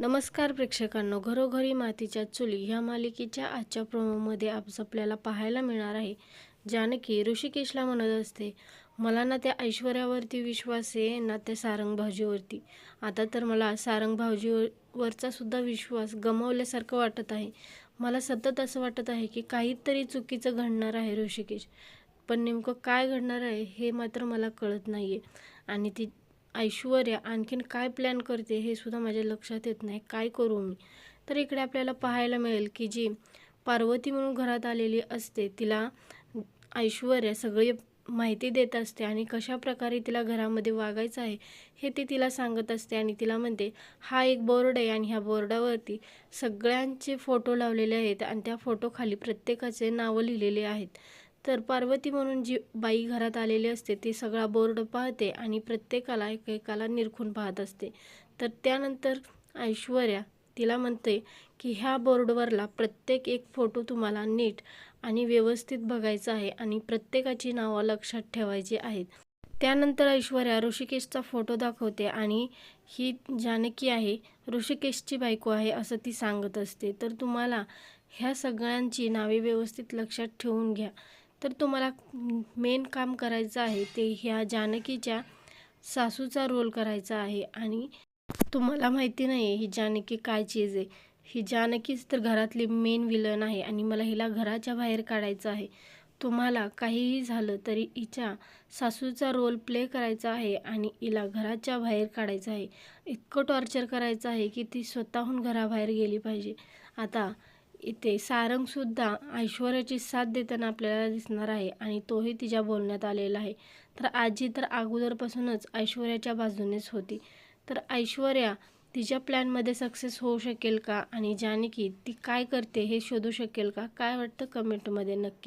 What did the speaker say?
नमस्कार प्रेक्षकांनो घरोघरी मातीच्या चुली ह्या मालिकेच्या आजच्या प्रोमोमध्ये आज आपल्याला पाहायला मिळणार आहे. जानकी ऋषिकेशला म्हणत असते मला ना त्या ऐश्वर्यावरती विश्वास आहे ना त्या सारंग भाऊजीवरती. आता तर मला सारंग भाऊजीवरचा सुद्धा विश्वास गमावल्यासारखं वाटत आहे. मला सतत असं वाटत आहे की काहीतरी चुकीचं घडणार आहे ऋषिकेश. पण नेमकं काय घडणार आहे हे मात्र मला कळत नाही आहे आणि ती ऐश्वर्या आणखीन काय प्लॅन करते हे सुद्धा माझ्या लक्षात येत नाही. काय करू मी? तर इकडे आपल्याला पाहायला मिळेल की जी पार्वती म्हणून घरात आलेली असते तिला ऐश्वर्या सगळी माहिती देत असते आणि कशा प्रकारे तिला घरामध्ये वागायचं आहे हे ती तिला सांगत असते आणि तिला म्हणते हा एक बोर्ड आहे आणि ह्या बोर्डावरती सगळ्यांचे फोटो लावलेले आहेत आणि त्या फोटोखाली प्रत्येकाचे नावं लिहिलेले आहेत. तर पार्वती म्हणून जी बाई घरात आलेली असते ती सगळा बोर्ड पाहते आणि प्रत्येकाला एकेकाला निरखून पाहत असते. तर त्यानंतर ऐश्वर्या तिला म्हणते की ह्या बोर्डवरला प्रत्येक एक फोटो तुम्हाला नीट आणि व्यवस्थित बघायचा आहे आणि प्रत्येकाची नावं लक्षात ठेवायची आहेत. त्यानंतर ऐश्वर्या ऋषिकेशचा फोटो दाखवते आणि ही जानकी आहे ऋषिकेशची बायको आहे असं ती सांगत असते. तर तुम्हाला ह्या सगळ्यांची नावे व्यवस्थित लक्षात ठेवून घ्या. तर तुम्हाला मेन काम करायचं आहे ते ह्या जानकीच्या सासूचा रोल करायचा आहे आणि तुम्हाला माहिती नाही आहे ही जानकी काय चीज आहे. ही जानकीच तर घरातली मेन विलन आहे आणि मला हिला घराच्या बाहेर काढायचं आहे. तुम्हाला काहीही झालं तरी हिच्या सासूचा रोल प्ले करायचा आहे आणि हिला घराच्या बाहेर काढायचं आहे. इतकं टॉर्चर करायचं आहे की ती स्वतःहून घराबाहेर गेली पाहिजे. आता इथे सारंगसुद्धा ऐश्वर्याची साथ देताना आपल्याला दिसणार आहे आणि तोही तिच्या बोलण्यात आलेला आहे. तर आजी तर अगोदरपासूनच ऐश्वर्याच्या बाजूनेच होती. तर ऐश्वर्या तिच्या प्लॅनमध्ये सक्सेस होऊ शकेल का? आणि जानकी ती काय करते हे शोधू शकेल का? काय वाटतं कमेंटमध्ये नक्कीच